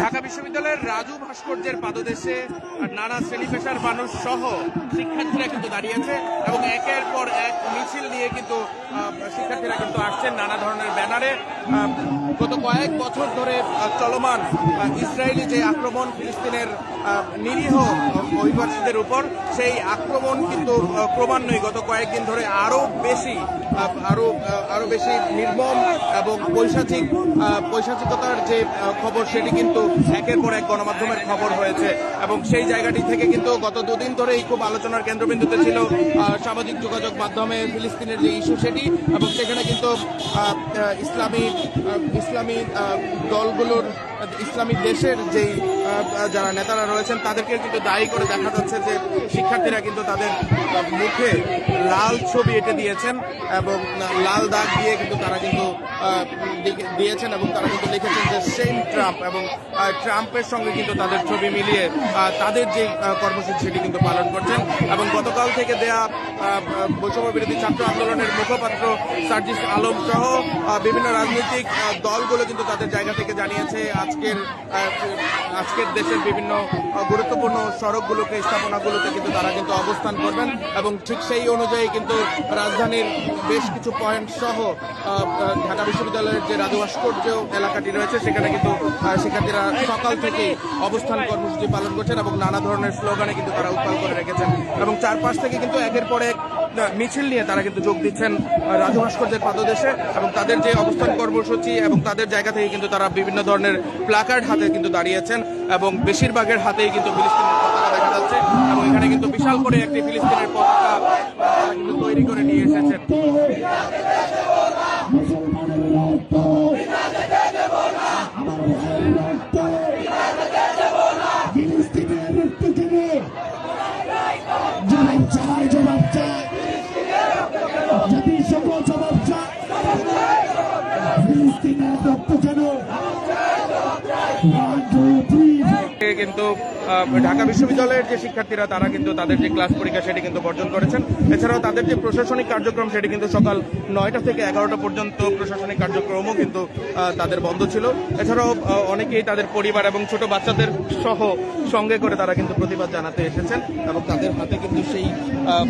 ঢাকা বিশ্ববিদ্যালয়ের রাজু ভাস্কর্যের পাদদেশে নানা শ্রেণি পেশার মানুষ সহ শিক্ষার্থীরা কিন্তু দাঁড়িয়েছে এবং একের পর এক মিছিল নিয়ে কিন্তু শিক্ষার্থীরা কিন্তু আসছেন নানা ধরনের ব্যানারে। গত কয়েক বছর ধরে চলমান ইসরায়েলি যে আক্রমণ ফিলিস্তিনের নিরীহ অভিবাসীদের উপর সেই আক্রমণ কিন্তু ক্রমান্বয়ে গত কয়েকদিন ধরে আরও বেশি আহ, আরও আহ, আরও বেশি নির্মম এবং পৈশাচিক পৈশাচিকতার যে খবর সেটি কিন্তু একের পর এক গণমাধ্যমের খবর হয়েছে। এবং সেই জায়গাটি থেকে কিন্তু গত দুদিন ধরেই খুব আলোচনার কেন্দ্রবিন্দুতে ছিল সামাজিক যোগাযোগ মাধ্যমে ফিলিস্তিনের যে ইস্যু সেটি এবং সেখানে কিন্তু ইসলামী ইসলামী দলগুলোর ইসলামী দেশের যেই যারা নেতারা রয়েছেন তাদেরকে কিন্তু দায়ী করে দেখা যাচ্ছে যে শিক্ষার্থীরা কিন্তু তাদের মুখে লাল ছবি এঁটে দিয়েছেন এবং লাল দাগ দিয়ে কিন্তু তারা কিন্তু দিয়েছেন এবং তারা কিন্তু লিখেছেন যে সেম ট্রাম্প এবং ট্রাম্পের সঙ্গে কিন্তু তাদের ছবি মিলিয়ে তাদের যে কর্মসূচি সেটি কিন্তু পালন করছেন এবং গতকাল থেকে দেয়া বৈষম্য বিরোধী ছাত্র আন্দোলনের মুখপাত্র সার্জিস আলম সহ বিভিন্ন রাজনৈতিক দলগুলো কিন্তু তাদের জায়গা থেকে জানিয়েছে আজকের আহ, আজকের দেশের বিভিন্ন গুরুত্বপূর্ণ সড়কগুলোকে, স্থাপনাগুলোতে কিন্তু তারা কিন্তু অবস্থান করবেন এবং ঠিক সেই অনুযায়ী কিন্তু রাজধানীর বেশ কিছু পয়েন্ট সহ ঢাকা বিশ্ববিদ্যালয়ের যে রাজু ভাস্কর্য এলাকাটি রয়েছে, সেখানে কিন্তু শিক্ষার্থীরা সকাল থেকে অবস্থান কর্মসূচি পালন করছেন এবং নানা ধরনের স্লোগানে কিন্তু তারা উত্তাল করে রেখেছেন। এবং চারপাশ থেকে কিন্তু একের পর এক মিছিল নিয়ে তারা কিন্তু যোগ দিচ্ছেন রাজু পাদদেশে এবং তাদের যে অবস্থান কর্মসূচি এবং তাদের জায়গা থেকে কিন্তু তারা বিভিন্ন ধরনের প্লাকার্ড হাতে কিন্তু দাঁড়িয়েছেন এবং বেশিরভাগের হাতেই কিন্তু ফিলিস্তিনের পতাকা দেখা যাচ্ছে এবং এখানে কিন্তু বিশাল করে একটি ফিলিস্তিনের পতাকা কিন্তু তৈরি করে নিয়ে এসেছেন। One, two, কিন্তু ঢাকা বিশ্ববিদ্যালয়ের যে শিক্ষার্থীরা, তারা কিন্তু তাদের যে ক্লাস পরীক্ষা সেটি কিন্তু বর্জন করেছেন। এছাড়াও তাদের যে প্রশাসনিক কার্যক্রম, সেটি কিন্তু সকাল নয়টা থেকে এগারোটা পর্যন্ত প্রশাসনিক কার্যক্রমও কিন্তু তাদের বন্ধ ছিল। এছাড়াও অনেকেই তাদের পরিবার এবং ছোট বাচ্চাদের সহ সঙ্গে করে তারা কিন্তু প্রতিবাদ জানাতে এসেছেন এবং তাদের হাতে কিন্তু সেই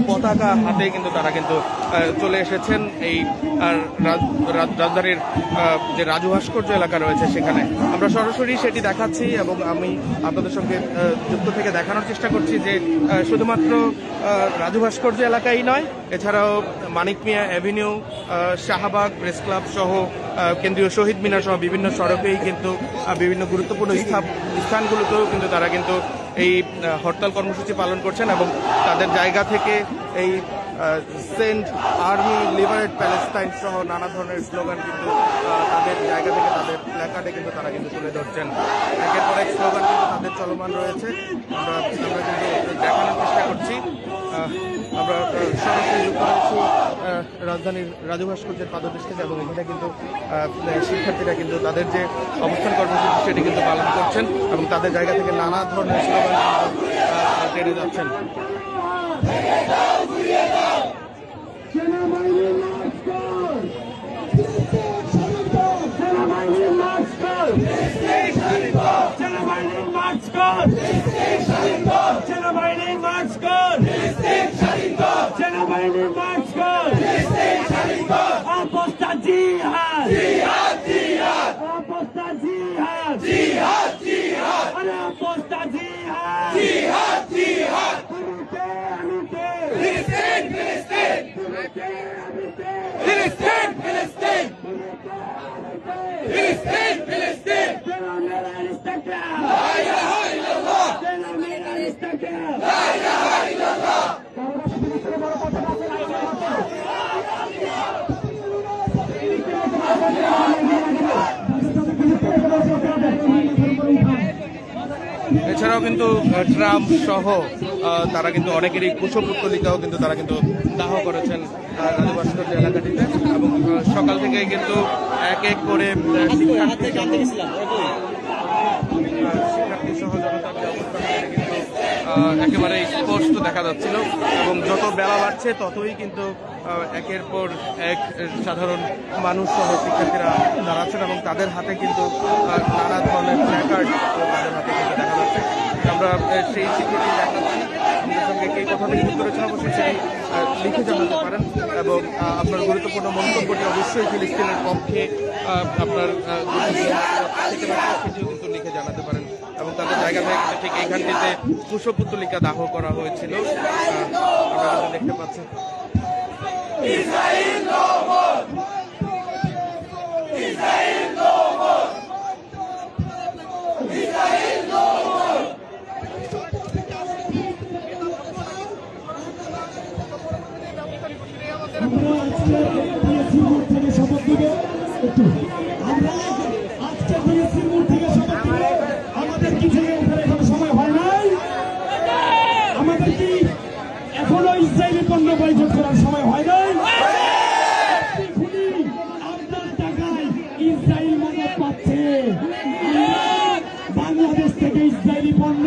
পতাকা হাতে কিন্তু তারা কিন্তু চলে এসেছেন। এই রাজধানীর যে রাজু ভাস্কর্য এলাকা রয়েছে সেখানে। আমরা সরাসরি সেটি দেখাচ্ছি এবং আমি আপনাদের সঙ্গে যুক্ত থেকে দেখানোর চেষ্টা করছি যে শুধুমাত্র রাজু ভাস্কর্য এলাকাই নয়, এছাড়াও Manik Mia avenue Shahbag press club সহ কেন্দ্রীয় শহীদ মিনার সহ বিভিন্ন সড়কেই কিন্তু বিভিন্ন গুরুত্বপূর্ণ স্থানগুলোতেও কিন্তু তারা কিন্তু এই হরতাল কর্মসূচি পালন করছেন এবং তাদের জায়গা থেকে এই সেন্ট আর্মি লিবারেট প্যালেস্টাইন সহ নানা ধরনের স্লোগান কিন্তু তাদের জায়গা থেকে, তাদের প্ল্যাকার্ডে কিন্তু তারা কিন্তু তুলে ধরছেন। একের পর এক স্লোগান কিন্তু তাদের চলমান রয়েছে। আমরা আমরা কিন্তু দেখানোর চেষ্টা করছি। আমরা সরাসরি যুক্ত রয়েছি রাজধানীর রাজু ভাস্কর্যের পাদদেশ থেকে এবং এখানে কিন্তু শিক্ষার্থীরা কিন্তু তাদের যে অবস্থান কর্মসূচি, সেটি কিন্তু পালন করছেন এবং তাদের জায়গা থেকে নানা ধরনের স্লোগান টেনে যাচ্ছেন সেনাবাহিনীর মার্চ কর সেনাবাহিনীর মার্চ কর সেনাবাহিনীর মার্চ কর সেনাবাহিনীর মার্চ কর। সেনাবাহিনীর মার্চ কর। অবস্থা জিহাদ। অবস্থা জিহাদ। আরে অবস্থা জিহাদ। আমিতে। আমিতে। আমিতে। আমিতে এছাড়াও কিন্তু ট্রাম্প সহ তারা কিন্তু অনেকেরই কুশপুত্তলিকাও কিন্তু তারা কিন্তু দাহ করেছেন রাজু ভাস্কর্য এলাকাটিতে। এবং সকাল থেকে কিন্তু এক এক করে শিক্ষার্থী সহ জনতার যে অবস্থান সেটি কিন্তু আহ, একেবারে স্পষ্ট দেখা যাচ্ছিল এবং যত বেলা বাড়ছে ততই কিন্তু একের পর এক সাধারণ মানুষ সহ শিক্ষার্থীরা দাঁড়াচ্ছেন এবং তাদের হাতে কিন্তু নানা ধরনের প্ল্যাকার্ড তাদের হাতে কিন্তু দেখা যাচ্ছে। আমরা সেই চিত্রটি দেখাচ্ছি। সঙ্গে কে কথাটি যুক্ত রয়েছেন অবশ্যই সেটি লিখে জানাতে পারেন এবং আপনার গুরুত্বপূর্ণ মন্তব্যটি অবশ্যই ফিলিস্তিনের পক্ষে আপনার কিন্তু লিখে জানাতে পারেন। এবং তাদের জায়গা থেকে ঠিক এইখানটিতে পুষ্পপুতলিকা দাহ করা হয়েছিল। দেখতে পাচ্ছেন। একটু আমরা আজকে বিএসসি মোড় থেকে শপথ নিব আমাদের কিছু এখানে এখনও সময় হয় নাই আমাদের কি এখনও বয়কট করার সময় হয় নাই? ইসরায়েল পাচ্ছে। বাংলাদেশ থেকে ইসরায়েলি পণ্য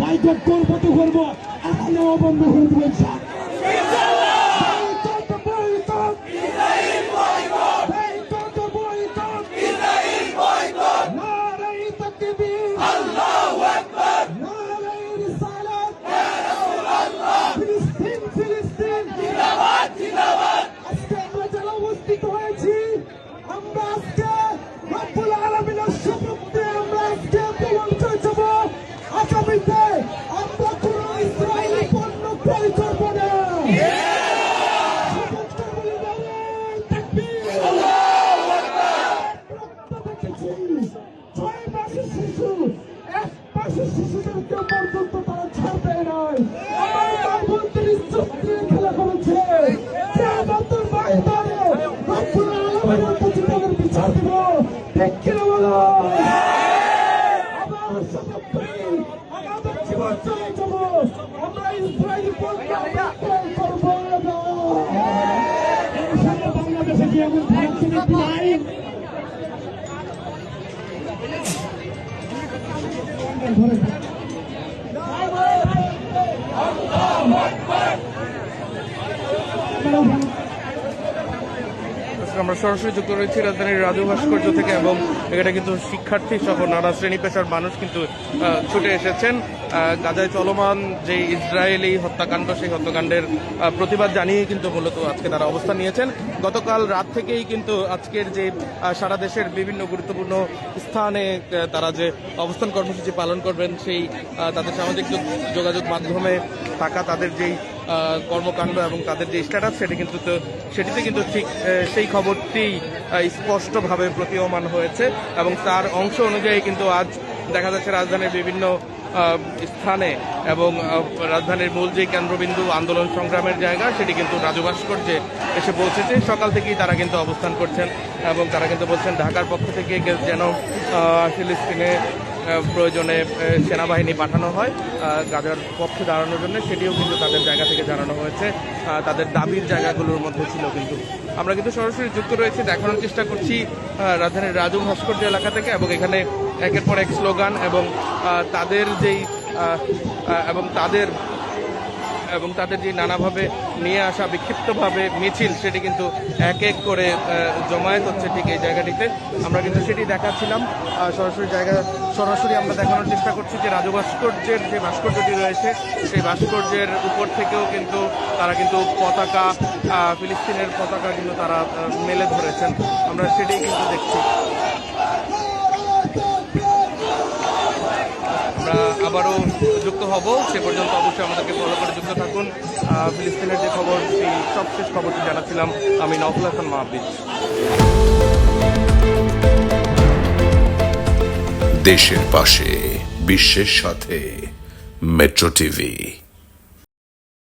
বয়কট করব তো করব। এখনও বন্ধ দেবেন ছয় মাসের শিশু এক মাসের শিশুদেরকে পর্যন্ত তারা ছাড়বে নয় আমার মা বলতের ইজ্জত নিয়ে খেলা করেছে যে আমাদের ময়দানে রব্বুল আলামিনের কাছে তাদের বিচার দিব ঠিক কিনা বলো আমার করি আমাদের জীবন চলে যাব আমরা ইসরায়েলি বিক্রয় করব না বাংলাদেশে কি এমন ভারত নীতি নাই আজকে আমরা সরাসরি যুক্ত রয়েছি রাজধানীর রাজু ভাস্কর্য থেকে এবং এখানে কিন্তু শিক্ষার্থী সহ নানা শ্রেণি পেশার মানুষ কিন্তু ছুটে এসেছেন। গাজায় চলমান যে ইসরায়েলি হত্যাকাণ্ড, সেই হত্যাকাণ্ডের প্রতিবাদ জানিয়ে কিন্তু মূলত আজকে তারা অবস্থান নিয়েছেন। গতকাল রাত থেকেই কিন্তু আজকের যে সারা দেশের বিভিন্ন গুরুত্বপূর্ণ স্থানে তারা যে অবস্থান কর্মসূচি পালন করবেন, সেই তাদের সামাজিক যোগাযোগ মাধ্যমে থাকা তাদের যেই কর্মকাণ্ড এবং তাদের যে স্ট্যাটাস সেটি কিন্তু সেটিতে কিন্তু ঠিক সেই খবরটি স্পষ্টভাবে প্রতীয়মান হয়েছে এবং তার অংশ অনুযায়ী কিন্তু আজ দেখা যাচ্ছে রাজধানীর বিভিন্ন স্থানে এবং রাজধানীর মূল যে কেন্দ্রবিন্দু আন্দোলন সংগ্রামের জায়গা সেটি কিন্তু রাজু ভাস্কর্যে এসে পৌঁছেছে। সকাল থেকেই তারা কিন্তু অবস্থান করছেন এবং তারা কিন্তু বলছেন ঢাকার পক্ষ থেকে যেন ফিলিস্তিনে আহ, প্রয়োজনে সেনাবাহিনী পাঠানো হয় গাজার পক্ষে দাঁড়ানোর জন্য, সেটিও কিন্তু তাদের জায়গা থেকে জানানো হয়েছে। তাদের দাবির জায়গাগুলোর মধ্যে ছিল কিন্তু। আমরা কিন্তু সরাসরি যুক্ত রয়েছে, দেখানোর চেষ্টা করছি রাজধানীর রাজু ভাস্কর্য এলাকা থেকে এবং এখানে একের পর এক স্লোগান এবং তাদের যেই এবং তাদের এবং তাদের যে নানাভাবে নিয়ে আসা বিক্ষিপ্তভাবে মিছিল, সেটি কিন্তু এক এক করে জমায়েত হচ্ছে ঠিক এই জায়গাটিতে। আমরা কিন্তু সেটি দেখাচ্ছিলাম। সরাসরি জায়গা, সরাসরি আমরা দেখানোর চেষ্টা করছি যে রাজু ভাস্কর্যের যে ভাস্কর্যটি রয়েছে, সেই ভাস্কর্যের উপর থেকেও কিন্তু তারা কিন্তু পতাকা ফিলিস্তিনের পতাকা কিন্তু তারা মেলে ধরেছেন। আমরা সেটি কিন্তু দেখছি আমরা আবারও যুক্ত হব। সে পর্যন্ত অবশ্যই আমাদেরকে ফলো করে যুক্ত থাকুন। ফিলিস্তিনের যে খবর, সেই সবশেষ খবরটি জানাচ্ছিলাম আমি নফুল হাসান মাহবিদ দেশের পাশে, বিশ্বের সাথে, মেট্রো টিভি।